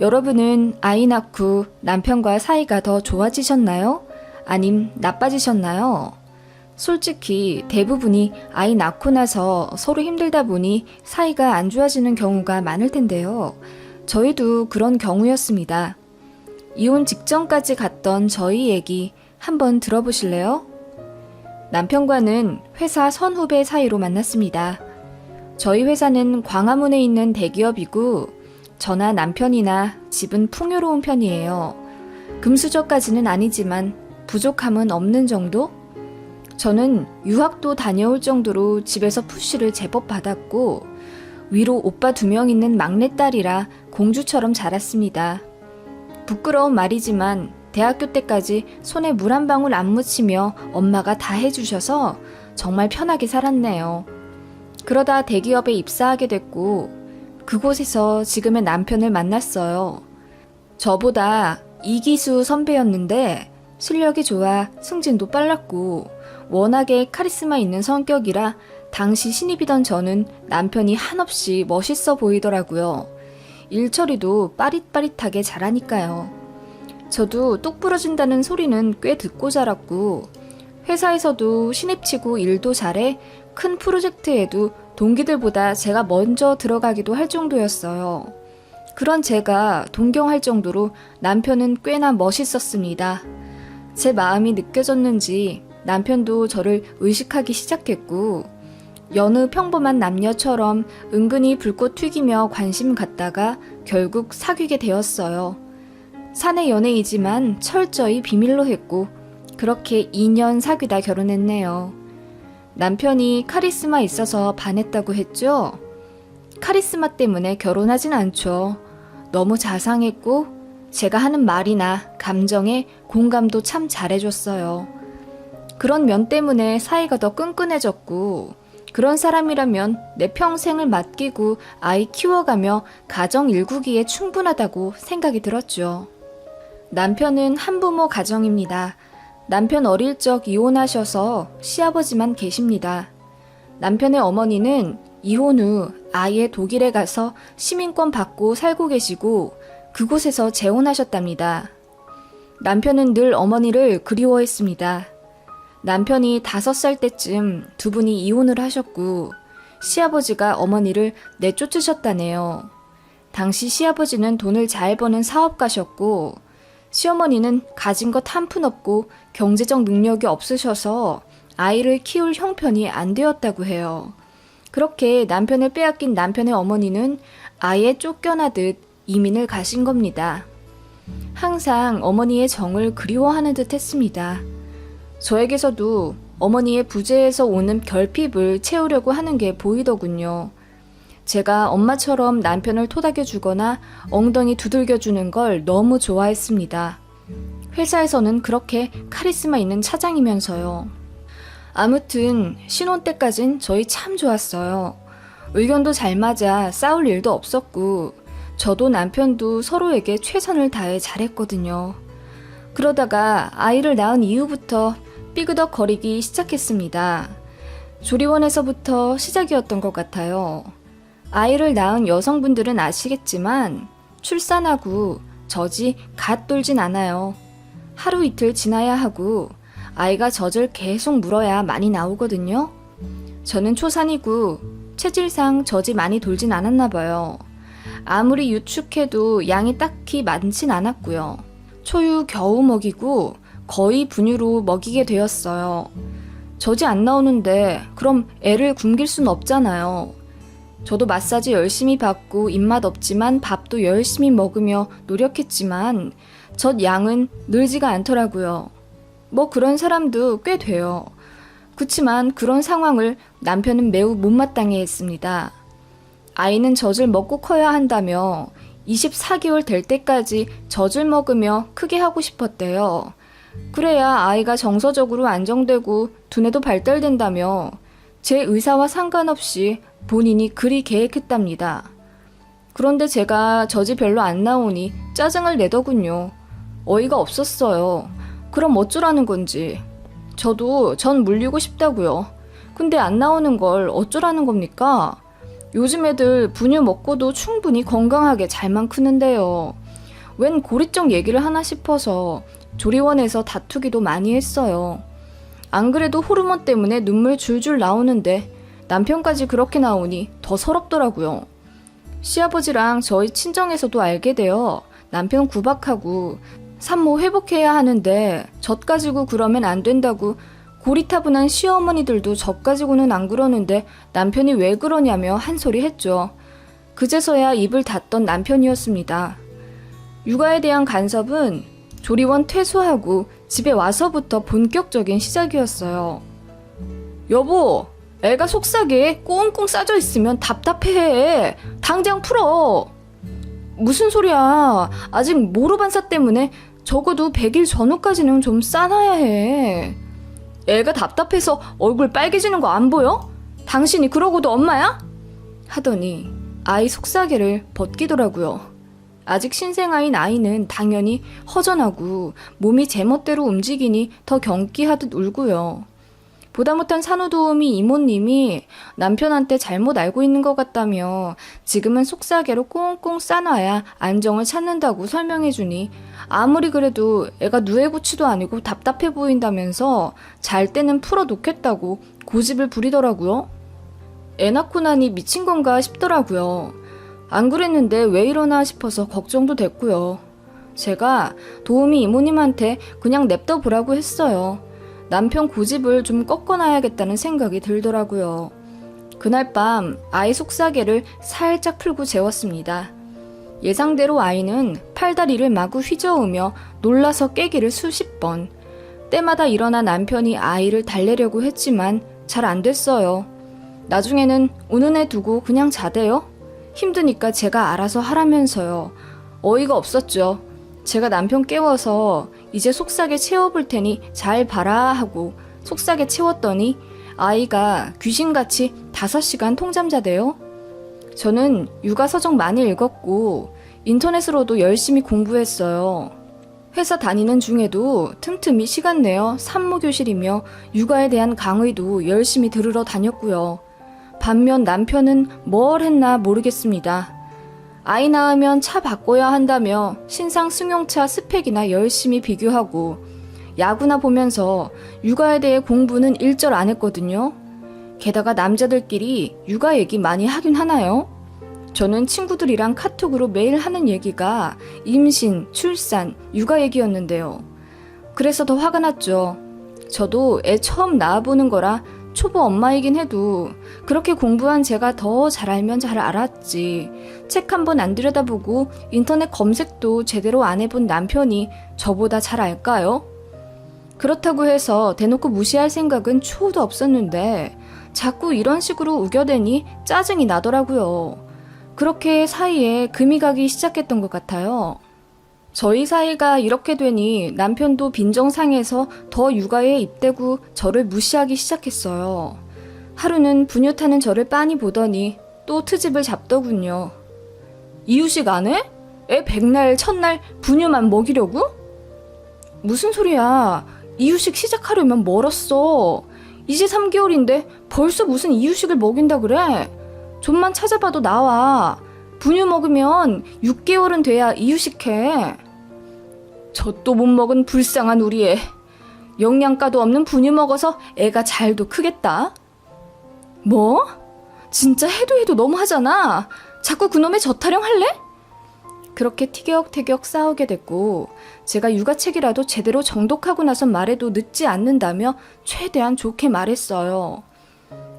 여러분은 아이 낳고 남편과 사이가 더 좋아지셨나요? 아님 나빠지셨나요? 솔직히 대부분이 아이 낳고 나서 서로 힘들다 보니 사이가 안 좋아지는 경우가 많을 텐데요. 저희도 그런 경우였습니다. 이혼 직전까지 갔던 저희 얘기 한번 들어보실래요? 남편과는 회사 선후배 사이로 만났습니다. 저희 회사는 광화문에 있는 대기업이고 저나 남편이나 집은 풍요로운 편이에요. 금수저까지는 아니지만 부족함은 없는 정도? 저는 유학도 다녀올 정도로 집에서 푸시를 제법 받았고 위로 오빠 두 명 있는 막내딸이라 공주처럼 자랐습니다. 부끄러운 말이지만 대학교 때까지 손에 물 한 방울 안 묻히며 엄마가 다 해주셔서 정말 편하게 살았네요. 그러다 대기업에 입사하게 됐고 그곳에서 지금의 남편을 만났어요. 저보다 이기수 선배였는데 실력이 좋아 승진도 빨랐고 워낙에 카리스마 있는 성격이라 당시 신입이던 저는 남편이 한없이 멋있어 보이더라고요. 일처리도 빠릿빠릿하게 잘하니까요. 저도 똑 부러진다는 소리는 꽤 듣고 자랐고 회사에서도 신입치고 일도 잘해 큰 프로젝트에도 동기들보다 제가 먼저 들어가기도 할 정도였어요. 그런 제가 동경할 정도로 남편은 꽤나 멋있었습니다. 제 마음이 느껴졌는지 남편도 저를 의식하기 시작했고, 여느 평범한 남녀처럼 은근히 불꽃 튀기며 관심 갖다가 결국 사귀게 되었어요. 사내 연애이지만 철저히 비밀로 했고, 그렇게 2년 사귀다 결혼했네요. 남편이 카리스마 있어서 반했다고 했죠? 카리스마 때문에 결혼하진 않죠. 너무 자상했고, 제가 하는 말이나 감정에 공감도 참 잘해줬어요. 그런 면 때문에 사이가 더 끈끈해졌고, 그런 사람이라면 내 평생을 맡기고 아이 키워가며 가정 일구기에 충분하다고 생각이 들었죠. 남편은 한부모 가정입니다. 남편 어릴 적 이혼하셔서 시아버지만 계십니다. 남편의 어머니는 이혼 후 아예 독일에 가서 시민권 받고 살고 계시고 그곳에서 재혼하셨답니다. 남편은 늘 어머니를 그리워했습니다. 남편이 다섯 살 때쯤 두 분이 이혼을 하셨고 시아버지가 어머니를 내쫓으셨다네요. 당시 시아버지는 돈을 잘 버는 사업가셨고 시어머니는 가진 것 한 푼 없고 경제적 능력이 없으셔서 아이를 키울 형편이 안 되었다고 해요. 그렇게 남편을 빼앗긴 남편의 어머니는 아예 쫓겨나듯 이민을 가신 겁니다. 항상 어머니의 정을 그리워하는 듯 했습니다. 저에게서도 어머니의 부재에서 오는 결핍을 채우려고 하는 게 보이더군요. 제가 엄마처럼 남편을 토닥여 주거나 엉덩이 두들겨 주는 걸 너무 좋아했습니다. 회사에서는 그렇게 카리스마 있는 차장이면서요. 아무튼 신혼 때까진 저희 참 좋았어요. 의견도 잘 맞아 싸울 일도 없었고 저도 남편도 서로에게 최선을 다해 잘했거든요. 그러다가 아이를 낳은 이후부터 삐그덕거리기 시작했습니다. 조리원에서부터 시작이었던 것 같아요. 아이를 낳은 여성분들은 아시겠지만 출산하고 젖이 갓 돌진 않아요. 하루 이틀 지나야 하고 아이가 젖을 계속 물어야 많이 나오거든요. 저는 초산이고 체질상 젖이 많이 돌진 않았나 봐요. 아무리 유축해도 양이 딱히 많진 않았고요. 초유 겨우 먹이고 거의 분유로 먹이게 되었어요. 젖이 안 나오는데 그럼 애를 굶길 순 없잖아요. 저도 마사지 열심히 받고 입맛 없지만 밥도 열심히 먹으며 노력했지만 젖 양은 늘지가 않더라고요. 뭐 그런 사람도 꽤 돼요. 그치만 그런 상황을 남편은 매우 못마땅해 했습니다. 아이는 젖을 먹고 커야 한다며 24개월 될 때까지 젖을 먹으며 크게 하고 싶었대요. 그래야 아이가 정서적으로 안정되고 두뇌도 발달된다며 제 의사와 상관없이 본인이 그리 계획했답니다. 그런데 제가 젖이 별로 안 나오니 짜증을 내더군요. 어이가 없었어요. 그럼 어쩌라는 건지. 저도 전 물리고 싶다고요. 근데 안 나오는 걸 어쩌라는 겁니까? 요즘 애들 분유 먹고도 충분히 건강하게 잘만 크는데요. 웬 고리적 얘기를 하나 싶어서 조리원에서 다투기도 많이 했어요. 안 그래도 호르몬 때문에 눈물 줄줄 나오는데 남편까지 그렇게 나오니 더 서럽더라고요. 시아버지랑 저희 친정에서도 알게 되어 남편 구박하고 산모 회복해야 하는데 젖 가지고 그러면 안 된다고 고리타분한 시어머니들도 젖 가지고는 안 그러는데 남편이 왜 그러냐며 한 소리 했죠. 그제서야 입을 닫던 남편이었습니다. 육아에 대한 간섭은 조리원 퇴소하고 집에 와서부터 본격적인 시작이었어요. 여보, 애가 속삭에 꽁꽁 싸져 있으면 답답해. 당장 풀어. 무슨 소리야. 아직 모르반사 때문에 적어도 100일 전후까지는 좀 싸놔야 해. 애가 답답해서 얼굴 빨개지는 거 안 보여? 당신이 그러고도 엄마야? 하더니 아이 속삭이를 벗기더라고요. 아직 신생아인 아이는 당연히 허전하고 몸이 제멋대로 움직이니 더 경기하듯 울고요. 보다 못한 산후도우미 이모님이 남편한테 잘못 알고 있는 것 같다며 지금은 속삭이로 꽁꽁 싸놔야 안정을 찾는다고 설명해주니 아무리 그래도 애가 누에고치도 아니고 답답해 보인다면서 잘 때는 풀어놓겠다고 고집을 부리더라고요. 애 낳고 나니 미친 건가 싶더라고요. 안 그랬는데 왜 이러나 싶어서 걱정도 됐고요. 제가 도우미 이모님한테 그냥 냅둬 보라고 했어요. 남편 고집을 좀 꺾어놔야겠다는 생각이 들더라고요. 그날 밤 아이 속삭이를 살짝 풀고 재웠습니다. 예상대로 아이는 팔다리를 마구 휘저으며 놀라서 깨기를 수십 번. 때마다 일어나 남편이 아이를 달래려고 했지만 잘 안 됐어요. 나중에는 우는 애 두고 그냥 자대요. 힘드니까 제가 알아서 하라면서요. 어이가 없었죠. 제가 남편 깨워서 이제 속삭에 채워볼 테니 잘 봐라 하고 속삭에 채웠더니 아이가 귀신같이 5시간 통잠 자대요. 저는 육아 서적 많이 읽었고 인터넷으로도 열심히 공부했어요. 회사 다니는 중에도 틈틈이 시간 내어 산모 교실이며 육아에 대한 강의도 열심히 들으러 다녔고요. 반면 남편은 뭘 했나 모르겠습니다. 아이 낳으면 차 바꿔야 한다며 신상 승용차 스펙이나 열심히 비교하고 야구나 보면서 육아에 대해 공부는 일절 안 했거든요. 게다가 남자들끼리 육아 얘기 많이 하긴 하나요? 저는 친구들이랑 카톡으로 매일 하는 얘기가 임신, 출산, 육아 얘기였는데요. 그래서 더 화가 났죠. 저도 애 처음 낳아보는 거라 초보 엄마이긴 해도 그렇게 공부한 제가 더 잘 알면 잘 알았지. 책 한 번 안 들여다보고 인터넷 검색도 제대로 안 해본 남편이 저보다 잘 알까요? 그렇다고 해서 대놓고 무시할 생각은 추호도 없었는데 자꾸 이런 식으로 우겨대니 짜증이 나더라고요. 그렇게 사이에 금이 가기 시작했던 것 같아요. 저희 사이가 이렇게 되니 남편도 빈정상해서 더 육아에 입대고 저를 무시하기 시작했어요. 하루는 분유 타는 저를 빤히 보더니 또 트집을 잡더군요. 이유식 안 해? 애 백날 첫날 분유만 먹이려고? 무슨 소리야. 이유식 시작하려면 멀었어. 이제 3개월인데 벌써 무슨 이유식을 먹인다 그래? 좀만 찾아봐도 나와. 분유 먹으면 6개월은 돼야 이유식해. 젖도 못 먹은 불쌍한 우리 애. 영양가도 없는 분유 먹어서 애가 잘도 크겠다. 뭐? 진짜 해도 해도 너무하잖아. 자꾸 그놈의 젖 타령 할래? 그렇게 티격태격 싸우게 됐고 제가 육아책이라도 제대로 정독하고 나서 말해도 늦지 않는다며 최대한 좋게 말했어요.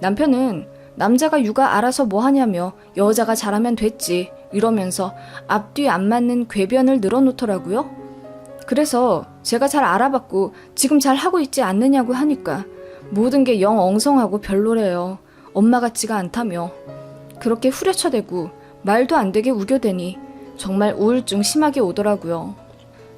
남편은 남자가 육아 알아서 뭐 하냐며 여자가 잘하면 됐지 이러면서 앞뒤 안 맞는 궤변을 늘어놓더라고요. 그래서 제가 잘 알아봤고 지금 잘 하고 있지 않느냐고 하니까 모든 게 영 엉성하고 별로래요. 엄마 같지가 않다며. 그렇게 후려쳐대고 말도 안 되게 우겨대니 정말 우울증 심하게 오더라고요.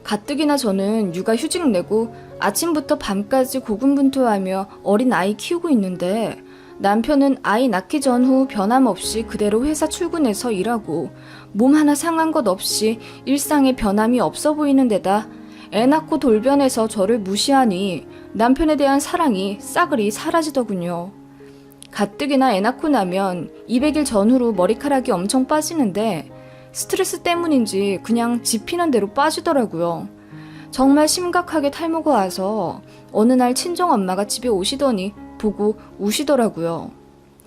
가뜩이나 저는 육아 휴직 내고 아침부터 밤까지 고군분투하며 어린 아이 키우고 있는데 남편은 아이 낳기 전후 변함없이 그대로 회사 출근해서 일하고 몸 하나 상한 것 없이 일상에 변함이 없어 보이는 데다 애 낳고 돌변해서 저를 무시하니 남편에 대한 사랑이 싸그리 사라지더군요. 가뜩이나 애 낳고 나면 200일 전후로 머리카락이 엄청 빠지는데 스트레스 때문인지 그냥 집히는 대로 빠지더라고요. 정말 심각하게 탈모가 와서 어느 날 친정 엄마가 집에 오시더니 보고 우시더라고요.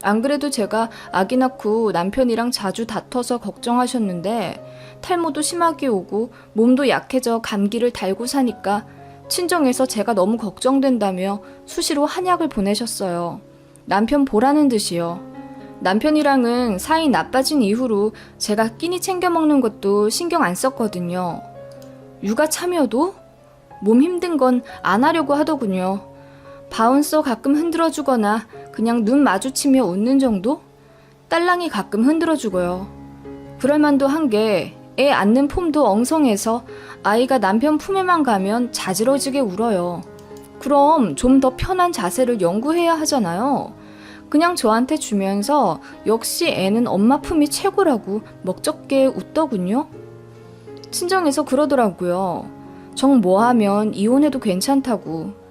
안 그래도 제가 아기 낳고 남편이랑 자주 다퉈서 걱정하셨는데 탈모도 심하게 오고 몸도 약해져 감기를 달고 사니까 친정에서 제가 너무 걱정된다며 수시로 한약을 보내셨어요. 남편 보라는 듯이요. 남편이랑은 사이 나빠진 이후로 제가 끼니 챙겨 먹는 것도 신경 안 썼거든요. 육아 참여도 몸 힘든 건 안 하려고 하더군요. 바운서 가끔 흔들어 주거나 그냥 눈 마주치며 웃는 정도? 딸랑이 가끔 흔들어 주고요. 그럴만도 한 게 애 안는 폼도 엉성해서 아이가 남편 품에만 가면 자지러지게 울어요. 그럼 좀 더 편한 자세를 연구해야 하잖아요. 그냥 저한테 주면서 역시 애는 엄마 품이 최고라고 먹적게 웃더군요. 친정에서 그러더라고요. 정 뭐 하면 이혼해도 괜찮다고.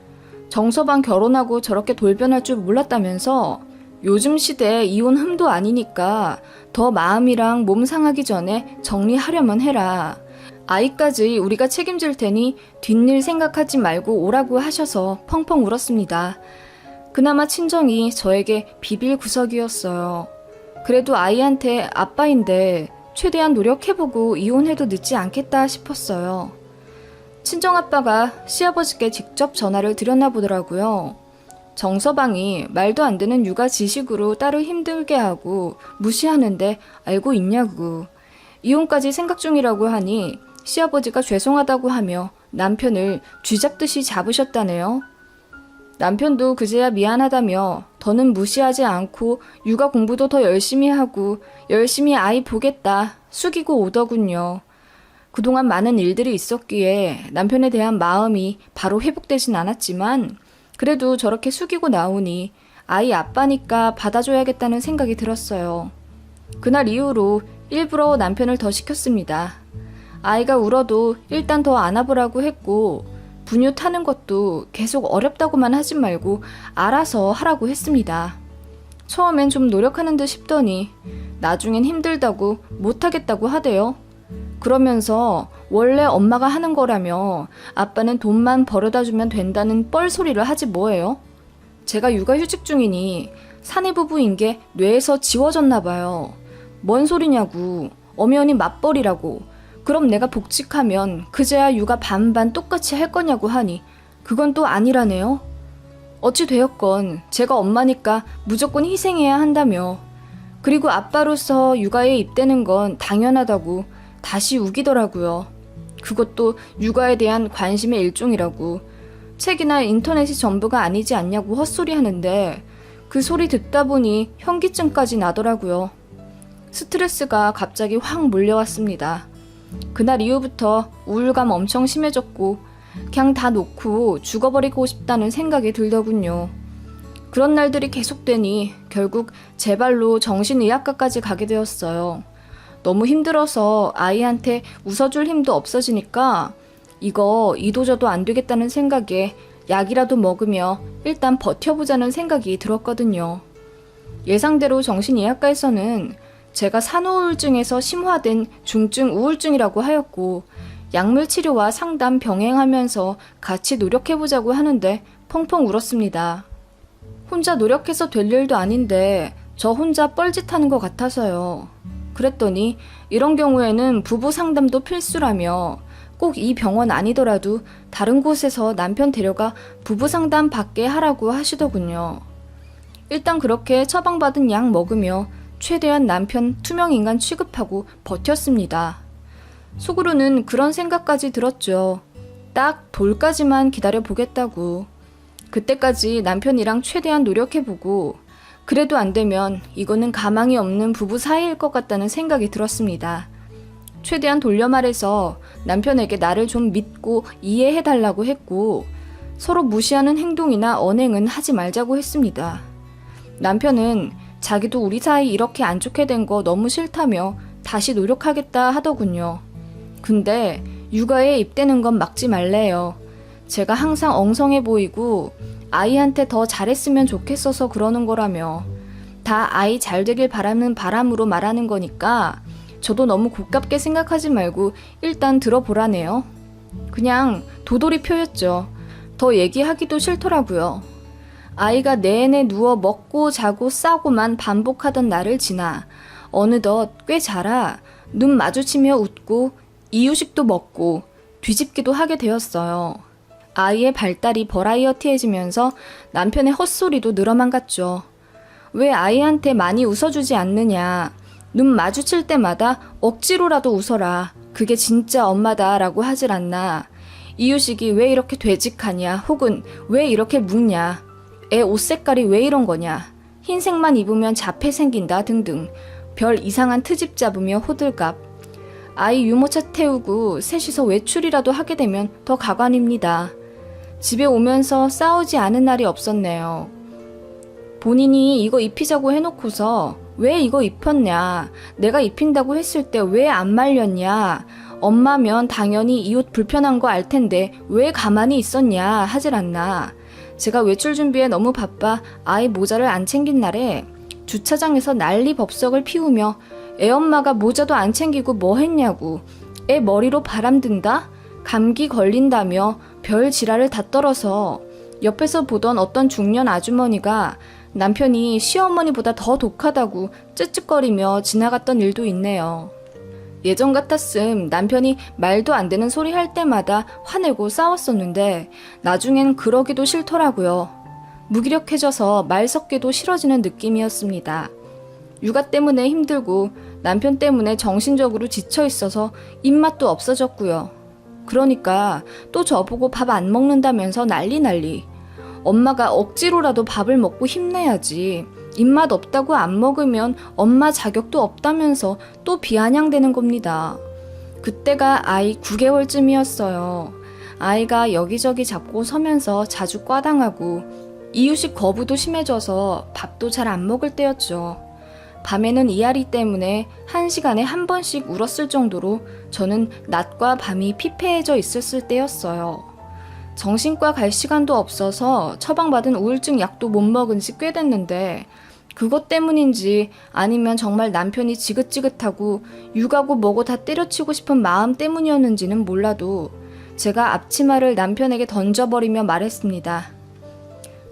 정서방 결혼하고 저렇게 돌변할 줄 몰랐다면서 요즘 시대 이혼 흠도 아니니까 더 마음이랑 몸 상하기 전에 정리하려면 해라. 아이까지 우리가 책임질 테니 뒷일 생각하지 말고 오라고 하셔서 펑펑 울었습니다. 그나마 친정이 저에게 비빌 구석이었어요. 그래도 아이한테 아빠인데 최대한 노력해보고 이혼해도 늦지 않겠다 싶었어요. 친정아빠가 시아버지께 직접 전화를 드렸나 보더라고요. 정서방이 말도 안 되는 육아 지식으로 딸을 힘들게 하고 무시하는데 알고 있냐고. 이혼까지 생각 중이라고 하니 시아버지가 죄송하다고 하며 남편을 쥐잡듯이 잡으셨다네요. 남편도 그제야 미안하다며 더는 무시하지 않고 육아 공부도 더 열심히 하고 열심히 아이 보겠다 숙이고 오더군요. 그동안 많은 일들이 있었기에 남편에 대한 마음이 바로 회복되진 않았지만 그래도 저렇게 숙이고 나오니 아이 아빠니까 받아줘야겠다는 생각이 들었어요. 그날 이후로 일부러 남편을 더 시켰습니다. 아이가 울어도 일단 더 안아보라고 했고 분유 타는 것도 계속 어렵다고만 하지 말고 알아서 하라고 했습니다. 처음엔 좀 노력하는 듯 싶더니 나중엔 힘들다고 못하겠다고 하대요. 그러면서 원래 엄마가 하는 거라며 아빠는 돈만 벌어다 주면 된다는 뻘소리를 하지 뭐예요? 제가 육아휴직 중이니 사내 부부인 게 뇌에서 지워졌나 봐요. 뭔 소리냐고. 엄연히 맞벌이라고. 그럼 내가 복직하면 그제야 육아 반반 똑같이 할 거냐고 하니 그건 또 아니라네요. 어찌 되었건 제가 엄마니까 무조건 희생해야 한다며. 그리고 아빠로서 육아에 입대는 건 당연하다고 다시 우기더라고요. 그것도 육아에 대한 관심의 일종이라고. 책이나 인터넷이 전부가 아니지 않냐고 헛소리 하는데 그 소리 듣다 보니 현기증까지 나더라고요. 스트레스가 갑자기 확 몰려왔습니다. 그날 이후부터 우울감 엄청 심해졌고 그냥 다 놓고 죽어버리고 싶다는 생각이 들더군요. 그런 날들이 계속되니 결국 제 발로 정신의학과까지 가게 되었어요. 너무 힘들어서 아이한테 웃어줄 힘도 없어지니까 이거 이도저도 안 되겠다는 생각에 약이라도 먹으며 일단 버텨보자는 생각이 들었거든요. 예상대로 정신의학과에서는 제가 산후우울증에서 심화된 중증 우울증이라고 하였고 약물 치료와 상담 병행하면서 같이 노력해보자고 하는데 펑펑 울었습니다. 혼자 노력해서 될 일도 아닌데 저 혼자 뻘짓하는 것 같아서요. 그랬더니 이런 경우에는 부부 상담도 필수라며 꼭 이 병원 아니더라도 다른 곳에서 남편 데려가 부부 상담 받게 하라고 하시더군요. 일단 그렇게 처방받은 약 먹으며 최대한 남편 투명인간 취급하고 버텼습니다. 속으로는 그런 생각까지 들었죠. 딱 돌까지만 기다려 보겠다고. 그때까지 남편이랑 최대한 노력해보고, 그래도 안 되면 이거는 가망이 없는 부부 사이일 것 같다는 생각이 들었습니다. 최대한 돌려 말해서 남편에게 나를 좀 믿고 이해해 달라고 했고, 서로 무시하는 행동이나 언행은 하지 말자고 했습니다. 남편은 자기도 우리 사이 이렇게 안 좋게 된 거 너무 싫다며 다시 노력하겠다 하더군요. 근데 육아에 입대는 건 막지 말래요. 제가 항상 엉성해 보이고 아이한테 더 잘했으면 좋겠어서 그러는 거라며 다 아이 잘 되길 바라는 바람으로 말하는 거니까 저도 너무 고깝게 생각하지 말고 일단 들어보라네요. 그냥 도돌이 표였죠. 더 얘기하기도 싫더라고요. 아이가 내내 누워 먹고 자고 싸고만 반복하던 날을 지나 어느덧 꽤 자라 눈 마주치며 웃고 이유식도 먹고 뒤집기도 하게 되었어요. 아이의 발달이 버라이어티해지면서 남편의 헛소리도 늘어만 갔죠. 왜 아이한테 많이 웃어주지 않느냐. 눈 마주칠 때마다 억지로라도 웃어라. 그게 진짜 엄마다 라고 하질 않나. 이유식이 왜 이렇게 되직하냐. 혹은 왜 이렇게 묵냐. 애 옷 색깔이 왜 이런 거냐. 흰색만 입으면 자폐 생긴다 등등. 별 이상한 트집 잡으며 호들갑. 아이 유모차 태우고 셋이서 외출이라도 하게 되면 더 가관입니다. 집에 오면서 싸우지 않은 날이 없었네요. 본인이 이거 입히자고 해놓고서 왜 이거 입혔냐? 내가 입힌다고 했을 때 왜 안 말렸냐? 엄마면 당연히 이 옷 불편한 거 알 텐데 왜 가만히 있었냐? 하질 않나. 제가 외출 준비에 너무 바빠 아이 모자를 안 챙긴 날에 주차장에서 난리 법석을 피우며 애 엄마가 모자도 안 챙기고 뭐 했냐고 애 머리로 바람 든다? 감기 걸린다며 별 지랄을 다 떨어서 옆에서 보던 어떤 중년 아주머니가 남편이 시어머니보다 더 독하다고 쯧쯧거리며 지나갔던 일도 있네요. 예전 같았음 남편이 말도 안 되는 소리 할 때마다 화내고 싸웠었는데 나중엔 그러기도 싫더라고요. 무기력해져서 말 섞기도 싫어지는 느낌이었습니다. 육아 때문에 힘들고 남편 때문에 정신적으로 지쳐 있어서 입맛도 없어졌고요. 그러니까 또 저보고 밥 안 먹는다면서 난리 난리. 엄마가 억지로라도 밥을 먹고 힘내야지. 입맛 없다고 안 먹으면 엄마 자격도 없다면서 또 비아냥대는 겁니다. 그때가 아이 9개월쯤이었어요. 아이가 여기저기 잡고 서면서 자주 꽈당하고 이유식 거부도 심해져서 밥도 잘 안 먹을 때였죠. 밤에는 이앓이 때문에 한 시간에 한 번씩 울었을 정도로 저는 낮과 밤이 피폐해져 있었을 때였어요. 정신과 갈 시간도 없어서 처방받은 우울증 약도 못 먹은 지 꽤 됐는데 그것 때문인지 아니면 정말 남편이 지긋지긋하고 육아고 뭐고 다 때려치고 싶은 마음 때문이었는지는 몰라도 제가 앞치마를 남편에게 던져버리며 말했습니다.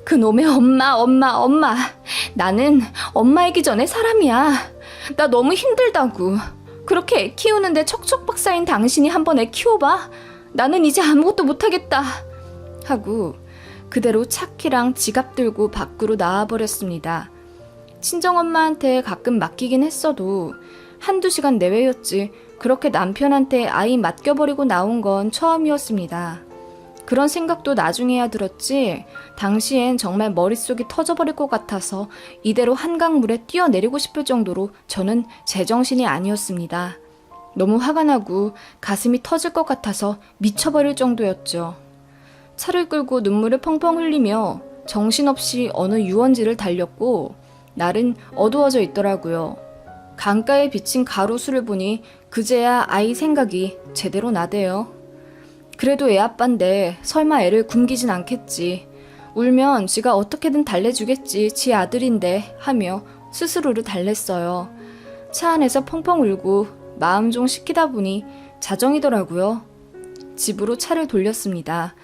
그 놈의 엄마, 엄마, 엄마. 나는 엄마이기 전에 사람이야. 나 너무 힘들다고. 그렇게 애 키우는데 척척박사인 당신이 한번 애 키워봐. 나는 이제 아무것도 못하겠다. 하고 그대로 차키랑 지갑 들고 밖으로 나와버렸습니다. 친정엄마한테 가끔 맡기긴 했어도 한두 시간 내외였지 그렇게 남편한테 아이 맡겨버리고 나온 건 처음이었습니다. 그런 생각도 나중에야 들었지 당시엔 정말 머릿속이 터져버릴 것 같아서 이대로 한강물에 뛰어내리고 싶을 정도로 저는 제정신이 아니었습니다. 너무 화가 나고 가슴이 터질 것 같아서 미쳐버릴 정도였죠. 차를 끌고 눈물을 펑펑 흘리며 정신없이 어느 유원지를 달렸고 날은 어두워져 있더라고요. 강가에 비친 가로수를 보니 그제야 아이 생각이 제대로 나대요. 그래도 애 아빠인데 설마 애를 굶기진 않겠지. 울면 지가 어떻게든 달래주겠지. 지 아들인데 하며 스스로를 달랬어요. 차 안에서 펑펑 울고 마음 좀 식히다 보니 자정이더라고요. 집으로 차를 돌렸습니다.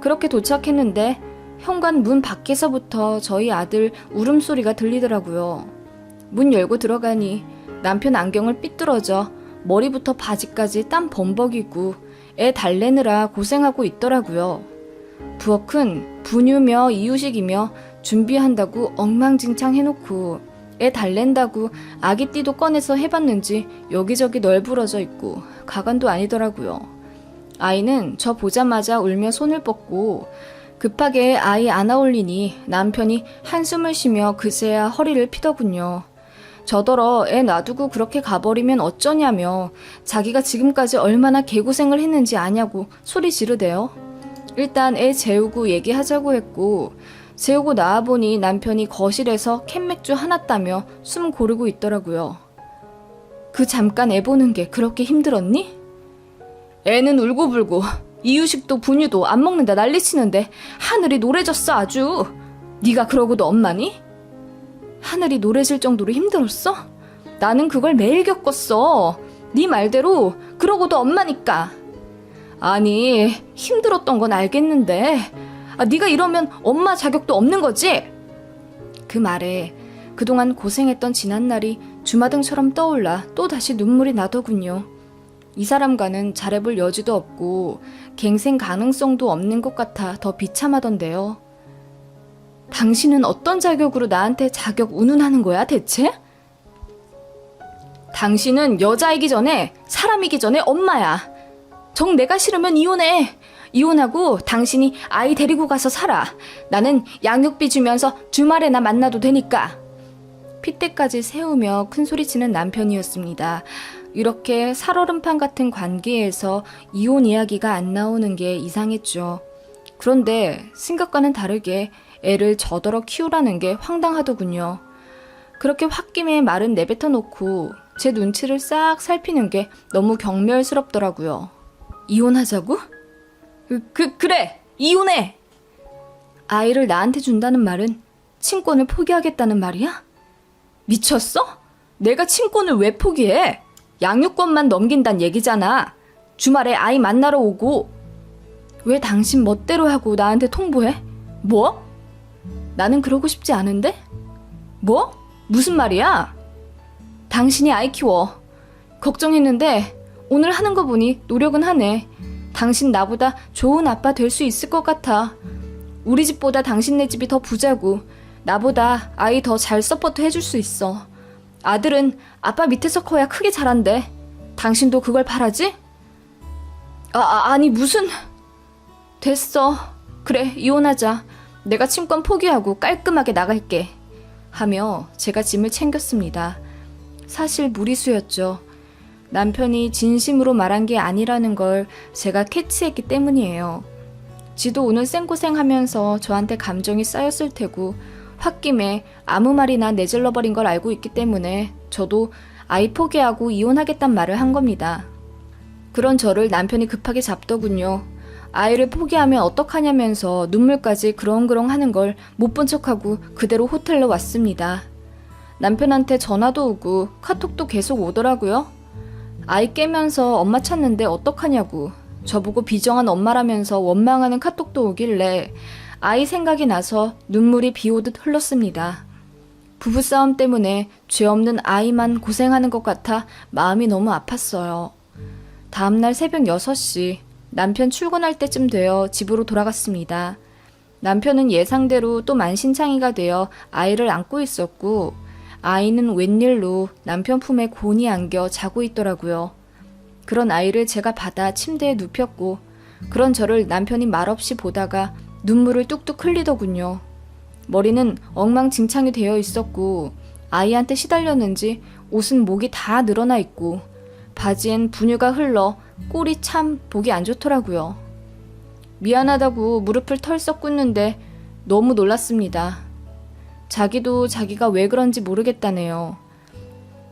그렇게 도착했는데 현관 문 밖에서부터 저희 아들 울음소리가 들리더라고요. 문 열고 들어가니 남편 안경을 삐뚤어져 머리부터 바지까지 땀 범벅이고 애 달래느라 고생하고 있더라고요. 부엌은 분유며 이유식이며 준비한다고 엉망진창 해놓고 애 달랜다고 아기띠도 꺼내서 해봤는지 여기저기 널브러져 있고 가관도 아니더라고요. 아이는 저 보자마자 울며 손을 뻗고 급하게 아이 안아 올리니 남편이 한숨을 쉬며 그제야 허리를 피더군요. 저더러 애 놔두고 그렇게 가버리면 어쩌냐며 자기가 지금까지 얼마나 개고생을 했는지 아냐고 소리 지르대요. 일단 애 재우고 얘기하자고 했고 재우고 나와보니 남편이 거실에서 캔맥주 하나 따며 숨 고르고 있더라고요. 그 잠깐 애 보는 게 그렇게 힘들었니? 애는 울고불고 이유식도 분유도 안 먹는다 난리치는데 하늘이 노래졌어 아주. 네가 그러고도 엄마니? 하늘이 노래질 정도로 힘들었어? 나는 그걸 매일 겪었어. 네 말대로 그러고도 엄마니까. 아니 힘들었던 건 알겠는데 아, 네가 이러면 엄마 자격도 없는 거지? 그 말에 그동안 고생했던 지난 날이 주마등처럼 떠올라 또 다시 눈물이 나더군요. 이 사람과는 잘해볼 여지도 없고 갱생 가능성도 없는 것 같아 더 비참하던데요. 당신은 어떤 자격으로 나한테 자격 운운하는 거야 대체? 당신은 여자이기 전에 사람이기 전에 엄마야. 정 내가 싫으면 이혼해. 이혼하고 당신이 아이 데리고 가서 살아. 나는 양육비 주면서 주말에나 만나도 되니까. 핏대까지 세우며 큰 소리치는 남편이었습니다. 이렇게 살얼음판 같은 관계에서 이혼 이야기가 안 나오는 게 이상했죠. 그런데 생각과는 다르게 애를 저더러 키우라는 게 황당하더군요. 그렇게 홧김에 말은 내뱉어 놓고 제 눈치를 싹 살피는 게 너무 경멸스럽더라고요. 이혼하자고? 그, 그, 그래! 이혼해! 아이를 나한테 준다는 말은 친권을 포기하겠다는 말이야? 미쳤어? 내가 친권을 왜 포기해? 양육권만 넘긴단 얘기잖아. 주말에 아이 만나러 오고. 왜 당신 멋대로 하고 나한테 통보해? 뭐? 나는 그러고 싶지 않은데? 뭐? 무슨 말이야? 당신이 아이 키워. 걱정했는데 오늘 하는 거 보니 노력은 하네. 당신 나보다 좋은 아빠 될 수 있을 것 같아. 우리 집보다 당신네 집이 더 부자고 나보다 아이 더 잘 서포트 해줄 수 있어. 아들은 아빠 밑에서 커야 크게 자란대. 당신도 그걸 바라지? 아, 아 아니 무슨 됐어. 그래 이혼하자. 내가 친권 포기하고 깔끔하게 나갈게. 하며 제가 짐을 챙겼습니다. 사실 무리수였죠. 남편이 진심으로 말한 게 아니라는 걸 제가 캐치했기 때문이에요. 지도 오늘 생고생 하면서 저한테 감정이 쌓였을 테고, 홧김에 아무 말이나 내질러버린 걸 알고 있기 때문에 저도 아이 포기하고 이혼하겠단 말을 한 겁니다. 그런 저를 남편이 급하게 잡더군요. 아이를 포기하면 어떡하냐면서 눈물까지 그렁그렁 하는 걸 못 본 척하고 그대로 호텔로 왔습니다. 남편한테 전화도 오고 카톡도 계속 오더라고요. 아이 깨면서 엄마 찾는데 어떡하냐고. 저보고 비정한 엄마라면서 원망하는 카톡도 오길래 아이 생각이 나서 눈물이 비 오듯 흘렀습니다. 부부싸움 때문에 죄 없는 아이만 고생하는 것 같아 마음이 너무 아팠어요. 다음날 새벽 6시 남편 출근할 때쯤 되어 집으로 돌아갔습니다. 남편은 예상대로 또 만신창이가 되어 아이를 안고 있었고 아이는 웬일로 남편 품에 곤히 안겨 자고 있더라고요. 그런 아이를 제가 받아 침대에 눕혔고 그런 저를 남편이 말없이 보다가 눈물을 뚝뚝 흘리더군요. 머리는 엉망진창이 되어 있었고 아이한테 시달렸는지 옷은 목이 다 늘어나 있고 바지엔 분유가 흘러 꼴이 참 보기 안 좋더라고요. 미안하다고 무릎을 털썩 꿇는데 너무 놀랐습니다. 자기도 자기가 왜 그런지 모르겠다네요.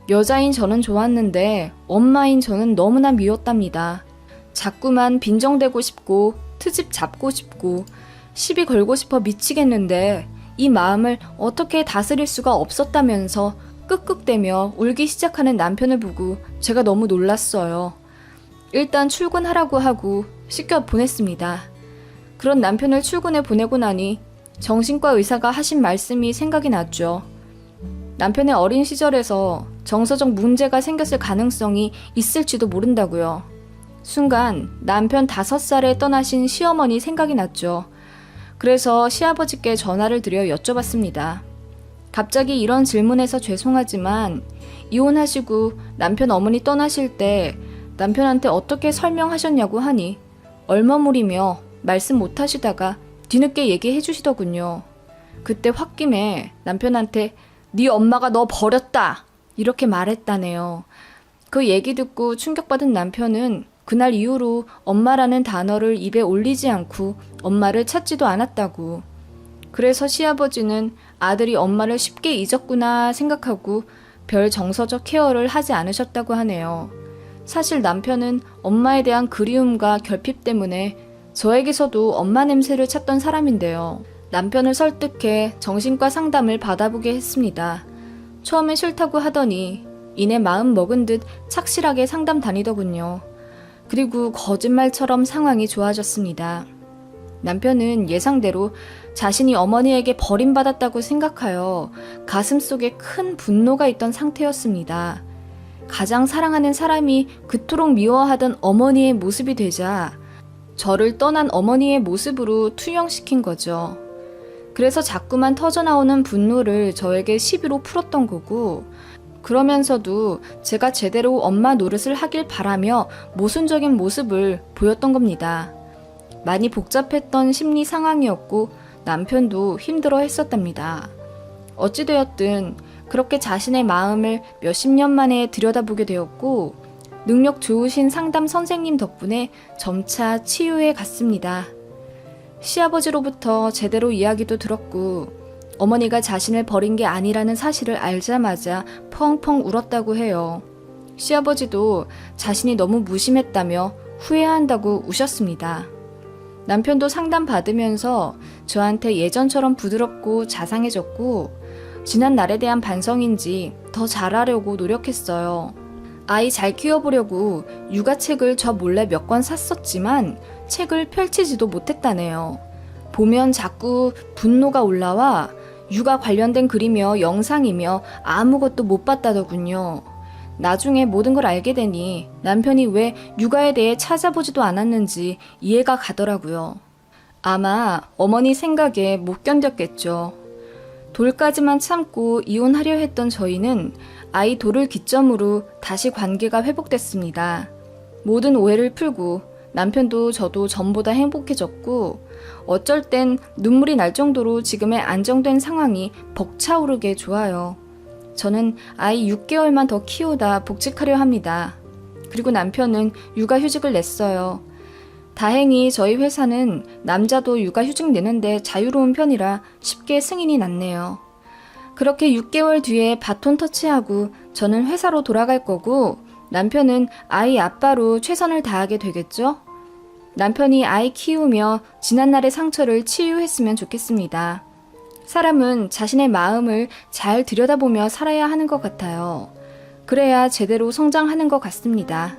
여자인 저는 좋았는데 엄마인 저는 너무나 미웠답니다. 자꾸만 빈정대고 싶고 트집 잡고 싶고 시비 걸고 싶어 미치겠는데 이 마음을 어떻게 다스릴 수가 없었다면서 끄끄대며 울기 시작하는 남편을 보고 제가 너무 놀랐어요. 일단 출근하라고 하고 씻겨 보냈습니다. 그런 남편을 출근에 보내고 나니 정신과 의사가 하신 말씀이 생각이 났죠. 남편의 어린 시절에서 정서적 문제가 생겼을 가능성이 있을지도 모른다고요. 순간 남편 다섯 살에 떠나신 시어머니 생각이 났죠. 그래서 시아버지께 전화를 드려 여쭤봤습니다. 갑자기 이런 질문에서 죄송하지만 이혼하시고 남편 어머니 떠나실 때 남편한테 어떻게 설명하셨냐고 하니 얼머무리며 말씀 못 하시다가 뒤늦게 얘기해 주시더군요. 그때 홧김에 남편한테 네 엄마가 너 버렸다 이렇게 말했다네요. 그 얘기 듣고 충격받은 남편은 그날 이후로 엄마라는 단어를 입에 올리지 않고 엄마를 찾지도 않았다고. 그래서 시아버지는 아들이 엄마를 쉽게 잊었구나 생각하고 별 정서적 케어를 하지 않으셨다고 하네요. 사실 남편은 엄마에 대한 그리움과 결핍 때문에 저에게서도 엄마 냄새를 찾던 사람인데요. 남편을 설득해 정신과 상담을 받아보게 했습니다. 처음엔 싫다고 하더니 이내 마음 먹은 듯 착실하게 상담 다니더군요. 그리고 거짓말처럼 상황이 좋아졌습니다. 남편은 예상대로 자신이 어머니에게 버림받았다고 생각하여 가슴 속에 큰 분노가 있던 상태였습니다. 가장 사랑하는 사람이 그토록 미워하던 어머니의 모습이 되자 저를 떠난 어머니의 모습으로 투영시킨 거죠. 그래서 자꾸만 터져나오는 분노를 저에게 시비로 풀었던 거고, 그러면서도 제가 제대로 엄마 노릇을 하길 바라며 모순적인 모습을 보였던 겁니다. 많이 복잡했던 심리 상황이었고, 남편도 힘들어 했었답니다. 어찌되었든 그렇게 자신의 마음을 몇십 년 만에 들여다보게 되었고, 능력 좋으신 상담 선생님 덕분에 점차 치유해 갔습니다. 시아버지로부터 제대로 이야기도 들었고, 어머니가 자신을 버린 게 아니라는 사실을 알자마자 펑펑 울었다고 해요. 시아버지도 자신이 너무 무심했다며 후회한다고 우셨습니다. 남편도 상담 받으면서 저한테 예전처럼 부드럽고 자상해졌고, 지난 날에 대한 반성인지 더 잘하려고 노력했어요. 아이 잘 키워보려고 육아책을 저 몰래 몇 권 샀었지만 책을 펼치지도 못했다네요. 보면 자꾸 분노가 올라와 육아 관련된 글이며 영상이며 아무것도 못 봤다더군요. 나중에 모든 걸 알게 되니 남편이 왜 육아에 대해 찾아보지도 않았는지 이해가 가더라고요. 아마 어머니 생각에 못 견뎠겠죠. 돌까지만 참고 이혼하려 했던 저희는 아이 돌을 기점으로 다시 관계가 회복됐습니다. 모든 오해를 풀고 남편도 저도 전보다 행복해졌고 어쩔 땐 눈물이 날 정도로 지금의 안정된 상황이 벅차오르게 좋아요. 저는 아이 6개월만 더 키우다 복직하려 합니다. 그리고 남편은 육아휴직을 냈어요. 다행히 저희 회사는 남자도 육아휴직 내는데 자유로운 편이라 쉽게 승인이 났네요. 그렇게 6개월 뒤에 바톤 터치하고 저는 회사로 돌아갈 거고 남편은 아이 아빠로 최선을 다하게 되겠죠? 남편이 아이 키우며 지난날의 상처를 치유했으면 좋겠습니다. 사람은 자신의 마음을 잘 들여다보며 살아야 하는 것 같아요. 그래야 제대로 성장하는 것 같습니다.